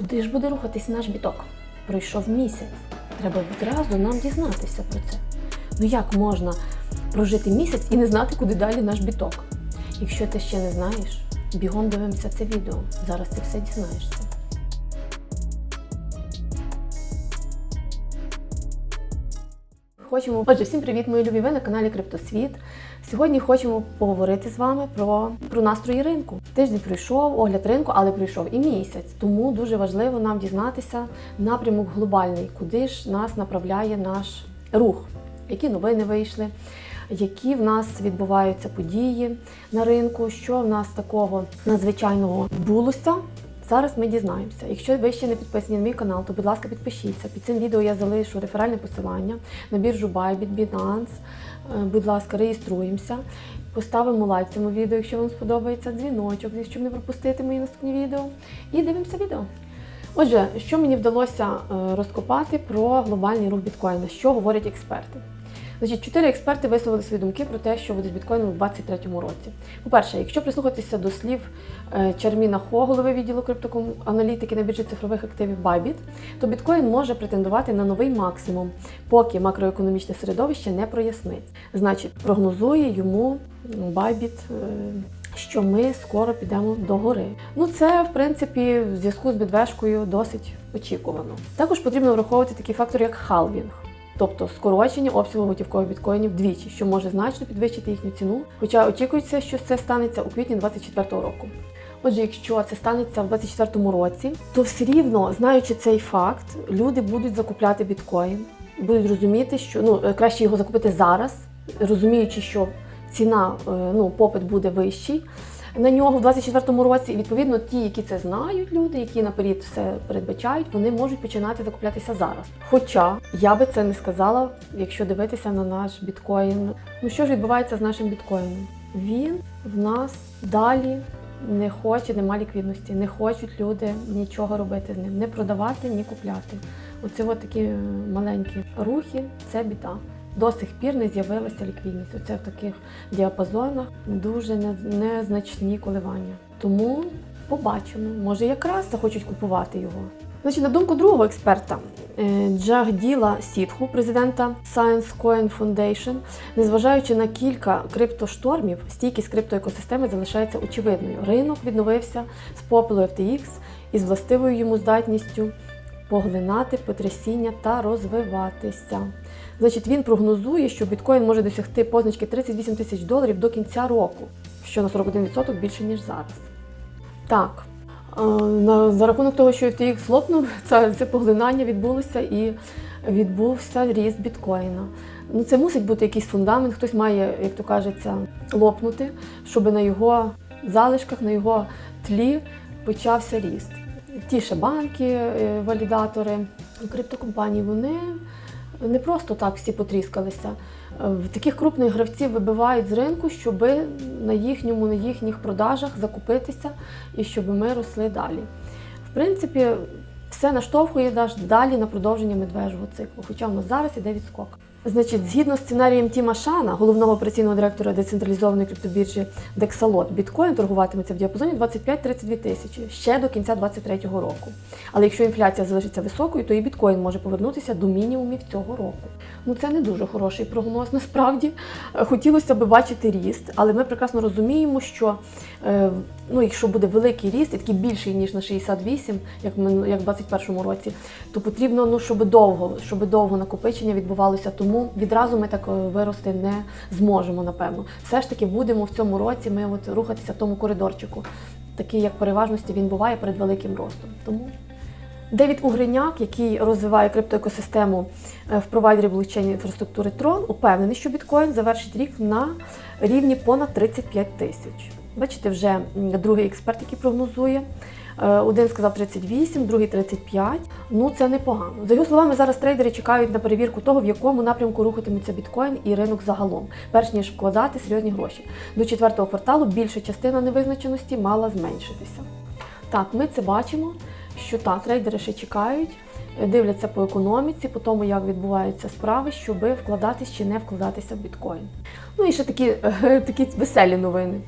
Куди ж буде рухатись наш біток? Пройшов місяць. Треба відразу нам дізнатися про це. Ну як можна прожити місяць і не знати, куди далі наш біток? Якщо ти ще не знаєш, бігом дивимося це відео. Зараз ти все дізнаєшся. Хочемо, отже, всім привіт, мої любі. Ви на каналі Криптосвіт. Сьогодні хочемо поговорити з вами про, про настрої ринку. Тиждень пройшов, огляд ринку, але пройшов і місяць. Тому дуже важливо нам дізнатися напрямок глобальний, куди ж нас направляє наш рух, які новини вийшли, які в нас відбуваються події на ринку, що в нас такого надзвичайного відбулося. Зараз ми дізнаємося. Якщо ви ще не підписані на мій канал, то будь ласка, підпишіться. Під цим відео я залишу реферальне посилання на біржу Bybit, Binance. Е, Будь ласка, реєструємося. Поставимо лайк цьому відео, якщо вам сподобається, дзвіночок, щоб не пропустити мої наступні відео. І дивимося відео. Отже, що мені вдалося е, розкопати про глобальний рух біткоїна, що говорять експерти. Значить, чотири експерти висловили свої думки про те, що буде з біткоїном у 2023 році. По-перше, якщо прислухатися до слів е, Чарміна Хо, голови відділу криптоаналітики на біржі цифрових активів Bybit, то біткоін може претендувати на новий максимум, поки макроекономічне середовище не прояснить. Значить, прогнозує йому Bybit, е, що ми скоро підемо до гори. Ну це в принципі в зв'язку з підвешкою досить очікувано. Також потрібно враховувати такий фактор, як халвінг. Тобто скорочення обсягу готівкових біткоїнів вдвічі, що може значно підвищити їхню ціну, хоча очікується, що це станеться у квітні 2024 року. Отже, якщо це станеться в 2024 році, то все рівно, знаючи цей факт, люди будуть закупляти біткоін і будуть розуміти, що ну е, краще його закупити зараз, розуміючи, що ціна, е, ну попит буде вищий на нього в 2024 році. І відповідно ті, які це знають, люди, які наперед все передбачають, вони можуть починати закуплятися зараз. Хоча я би це не сказала, якщо дивитися на наш біткоін. Ну що ж відбувається з нашим біткоїном? Він в нас далі не хоче, нема ліквідності, не хочуть люди нічого робити з ним, не продавати, ні купляти. Оце от такі е, маленькі рухи це біда. До сих пір не з'явилася ліквідність. Оце в таких діапазонах дуже незначні коливання. Тому побачимо, може якраз захочуть купувати його. Значить, на думку другого експерта е, Джагділа Сітху, президента Science Coin Foundation, незважаючи на кілька криптоштормів, стійкість криптоекосистеми залишається очевидною. Ринок відновився з попелу FTX із властивою йому здатністю поглинати потрясіння та розвиватися. Значить, він прогнозує, що біткоін може досягти позначки 38 тисяч доларів до кінця року, що на 41% більше, ніж зараз. Так, е, за рахунок того, що FTX лопнув, це, це поглинання відбулося і відбувся ріст біткоїна. Ну, це мусить бути якийсь фундамент, хтось має, як то кажеться, лопнути, щоб на його залишках, на його тлі почався ріст. Ті ще банки, е, валідатори, криптокомпанії, вони не просто так всі потріскалися. Е, таких крупних гравців вибивають з ринку, щоб на їхньому, на їхніх продажах закупитися і щоб ми росли далі. В принципі, все наштовхує далі на продовження медвежого циклу, хоча в нас зараз іде відскок. Значить, згідно з сценарієм Тіма Шана, головного операційного директора децентралізованої криптобіржі Dexalot, біткоін торгуватиметься в діапазоні 25-32 тисячі ще до кінця 2023 року. Але якщо інфляція залишиться високою, то і біткоін може повернутися до мінімумів цього року. Ну це не дуже хороший прогноз. Насправді Е, хотілося б бачити ріст, але ми прекрасно розуміємо, що е, ну, якщо буде великий ріст, і такий більший ніж на 68, як мину- як в 2021 році, то потрібно, ну щоб довго, щоб довго накопичення відбувалося. Тому відразу ми так е, вирости не зможемо, напевно. Все ж таки будемо в цьому році ми от рухатися в тому коридорчику. Такий, як переважності, він буває перед великим ростом. Тому Девід Угриняк, який розвиває криптоекосистему е, в провайдері блокчейн інфраструктури Tron, упевнений, що біткоін завершить рік на рівні понад 35 тисяч. Бачите, вже другий експерт, який прогнозує. Е, Один сказав 38, другий 35. Ну це непогано. За його словами, зараз трейдери чекають на перевірку того, в якому напрямку рухатиметься біткоін і ринок загалом, перш ніж вкладати серйозні гроші. До четвертого кварталу більша частина невизначеності мала зменшитися. Так, ми це бачимо, що так, трейдери ще чекають, дивляться по економіці, по тому, як відбуваються справи, щоб вкладатись чи не вкладатися в біткоін. Ну і ще такі, е, такі веселі новини.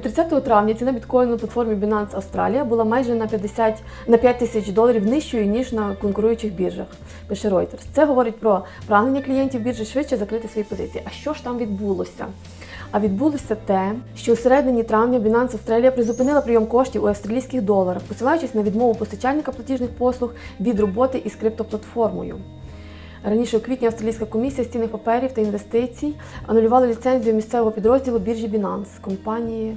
30 травня ціна біткоїну на платформі Binance Australia була майже на 50 на 5 тисяч доларів нижчою ніж на конкуруючих біржах. Пише Reuters. Це говорить про прагнення клієнтів біржі швидше закрити свої позиції. А що ж там відбулося? А відбулося те, що у середині травня Binance Australia призупинила прийом коштів у австралійських доларах, посилаючись на відмову постачальника платіжних послуг від роботи із криптоплатформою. Раніше у квітні Австралійська комісія з цінних паперів та інвестицій анулювала ліцензію місцевого підрозділу біржі Binance компанії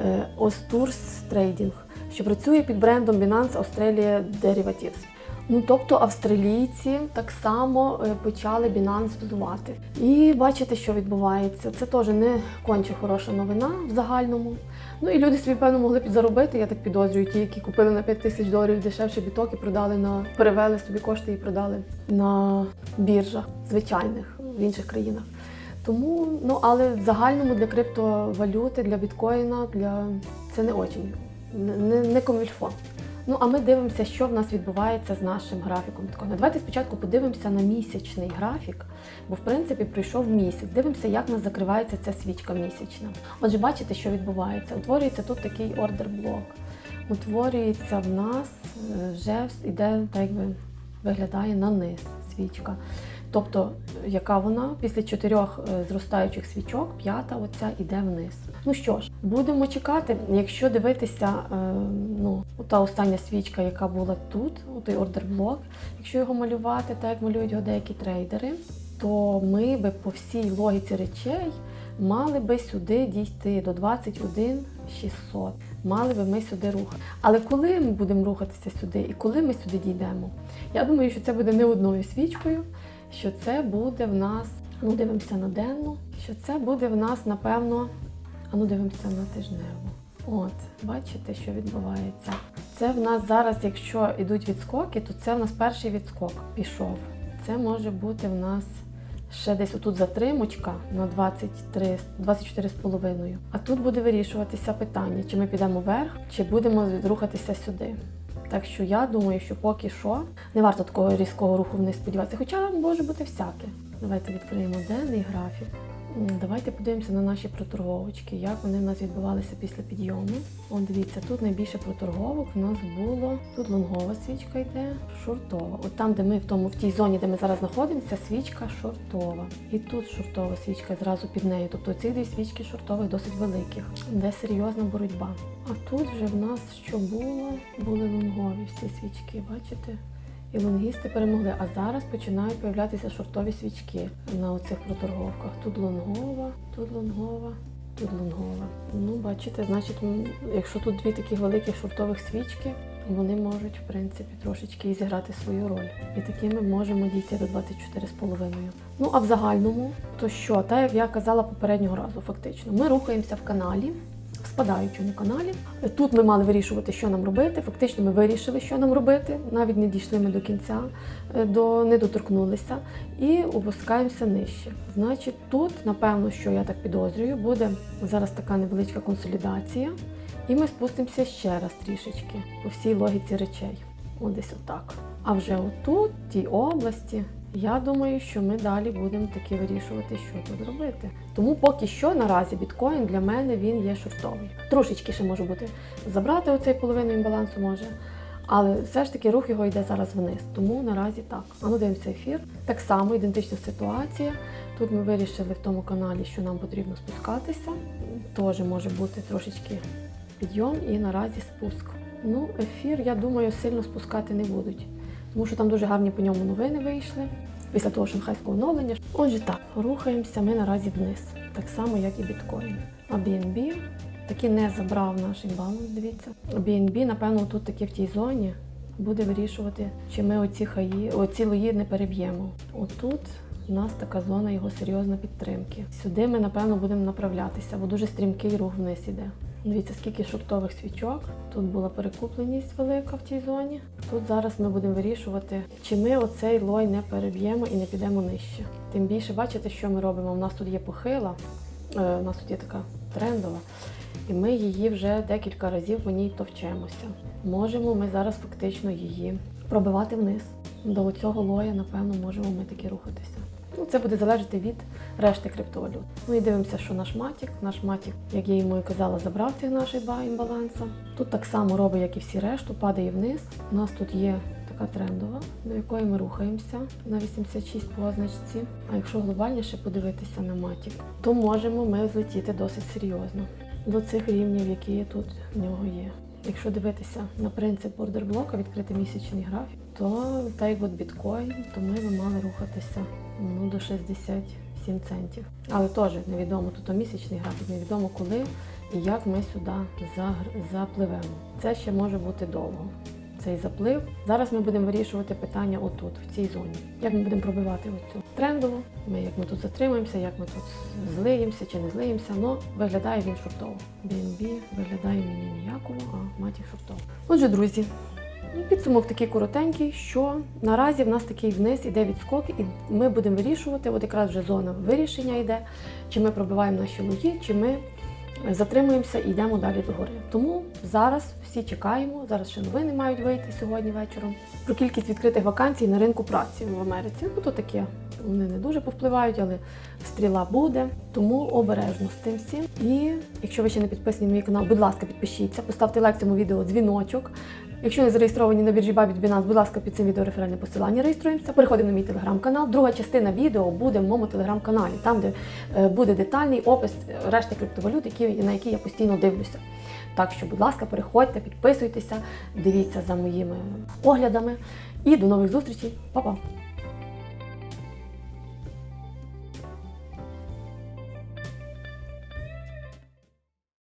е, Osturs Trading, що працює під брендом Binance Australia Derivatives. Ну, тобто австралійці так само е, почали Binance взувати. І бачите, що відбувається. Це теж не конче хороша новина в загальному. Ну і люди собі, певно, могли підзаробити, я так підозрюю, ті, які купили на 5 тисяч доларів дешевше біток і продали на перевели собі кошти і продали на біржах звичайних в інших країнах. Тому, ну але в загальному для криптовалюти, для біткоїна, для це не очень, не, не комільфо. Ну а ми дивимося, що в нас відбувається з нашим графіком біткоїна. Давайте спочатку подивимося на місячний графік, бо в принципі пройшов місяць. Дивимося, як в нас закривається ця свічка місячна. Отже, бачите, що відбувається. Утворюється тут такий ордер-блок. Утворюється в нас е, вже іде, так якби виглядає на низ свічка. Тобто, яка вона після чотирьох е, зростаючих свічок, п'ята оця іде вниз. Ну що ж, будемо чекати. Якщо дивитися, е, ну та остання свічка, яка була тут, той ордер-блок, якщо його малювати, так як малюють його деякі трейдери, то ми би по всій логіці речей мали би сюди дійти до 21 600. Мали би ми сюди рухати. Але коли ми будемо рухатися сюди і коли ми сюди дійдемо, я думаю, що це буде не одною свічкою, що це буде в нас, ну дивимося на денну, що це буде в нас, напевно, а ну дивимося на тижневу. От, бачите, що відбувається. Це в нас зараз, якщо йдуть відскоки, то це в нас перший відскок пішов. Це може бути в нас ще десь отут затримочка на 23, 24,5. А тут буде вирішуватися питання, чи ми підемо вверх, чи будемо рухатися сюди. Так що я думаю, що поки що не варто такого різкого руху вниз сподіватися, хоча може бути всяке. Давайте відкриємо денний графік. Давайте подивимося на наші проторговочки, як вони в нас відбувалися після підйому. От дивіться, тут найбільше проторговок в нас було. Тут лонгова свічка йде, шортова. От там, де ми в тому в тій зоні, де ми зараз знаходимося, свічка шортова. І тут шортова свічка зразу під нею. Тобто ці дві свічки шортових досить великих, де серйозна боротьба. А тут вже в нас що було? Були лонгові всі свічки, бачите? І лонгісти перемогли. А зараз починають появлятися шортові свічки на оцих проторговках. Тут лонгова, тут лонгова, тут лонгова. Ну, бачите, значить, якщо тут дві таких великих шортових свічки, вони можуть, в принципі, трошечки і зіграти свою роль. І такими можемо дійти до 24,5. Ну а в загальному, то що, так як я казала попереднього разу, фактично, ми рухаємося в каналі спадаючому каналі. Тут ми мали вирішувати, що нам робити. Фактично, ми вирішили, що нам робити. Навіть не дійшли ми до кінця, е, до не доторкнулися і опускаємося нижче. Значить, тут, напевно, що я так підозрюю, буде зараз така невеличка консолідація, і ми спустимося ще раз трішечки по всій логіці речей. От десь отак. А вже отут, в тій області, я думаю, що ми далі будемо таки вирішувати, що тут робити. Тому поки що наразі біткоін для мене він є шортовий. Трошечки ще може бути забрати оцей половину імбалансу може. Але все ж таки рух його йде зараз вниз. Тому наразі так. А ну дивимося ефір. Так само ідентична ситуація. Тут ми вирішили в тому каналі, що нам потрібно спускатися. Теж може бути трошечки підйом і наразі спуск. Ну, ефір, я думаю, сильно спускати не будуть, тому що там дуже гарні по ньому новини вийшли після того шанхайського оновлення. Отже, так, рухаємося ми наразі вниз, так само, як і біткоін. А BNB таки не забрав наш імбаланс, дивіться. BNB, напевно, тут таки в тій зоні буде вирішувати, чи ми оці хаї, оці лої не переб'ємо. Отут у нас така зона його серйозної підтримки. Сюди ми, напевно, будемо направлятися, бо дуже стрімкий рух вниз іде. Дивіться, скільки шортових свічок. Тут була перекупленість велика в тій зоні. Тут зараз ми будемо вирішувати, чи ми оцей лой не переб'ємо і не підемо нижче. Тим більше, бачите, що ми робимо? У нас тут є похила, е, у нас тут є така трендова, і ми її вже декілька разів по ній товчемося. можемо ми зараз фактично її пробивати вниз. До цього лоя, напевно, можемо ми таки рухатися. Ну, це буде залежати від решти криптовалют. Ну і дивимося, що наш матік. Наш матік, як я йому і казала, забрав цих наших два імбаланса. Тут так само робить, як і всі решту, падає вниз. У нас тут є така трендова, до якої ми рухаємося на 86 позначці. А якщо глобальніше подивитися на матік, то можемо ми злетіти досить серйозно до цих рівнів, які тут в нього є. Якщо дивитися на принцип ордерблока, відкрити місячний графік, то так як от біткоін, то ми би мали рухатися ну, до 67 центів. Але теж невідомо, тут місячний графік, невідомо коли і як ми сюди запливемо. Це ще може бути довго. Цей заплив. Зараз ми будемо вирішувати питання отут, в цій зоні. Як ми будемо пробивати оцю трендову, ми, як ми тут затримаємося, як ми тут злиємося чи не злиємося, ну виглядає він шортово. BNB виглядає мені ніяково, а матік шортово. Отже, друзі, підсумок такий коротенький, що наразі в нас такий вниз іде відскок, і ми будемо вирішувати, от якраз вже зона вирішення йде, чи ми пробиваємо наші луги, чи ми затримуємося і йдемо далі догори. Тому зараз всі чекаємо. Зараз ще новини мають вийти сьогодні вечором. Про кількість відкритих вакансій на ринку праці в Америці. Ну то таке. Вони не дуже повпливають, але стріла буде. Тому обережно з тим всім. І якщо ви ще не підписані на мій канал, будь ласка, підпишіться, поставте лайк цьому відео дзвіночок. Якщо не зареєстровані на біржі Бабіт Binance, будь ласка, під цим відео реферальне посилання реєструємося. Переходимо на мій телеграм-канал. Друга частина відео буде в моєму телеграм-каналі, там, де е, буде детальний опис е, решти криптовалют, які, на які я постійно дивлюся. Так що, будь ласка, переходьте, підписуйтеся, дивіться за моїми оглядами. І до нових зустрічей. Па-па!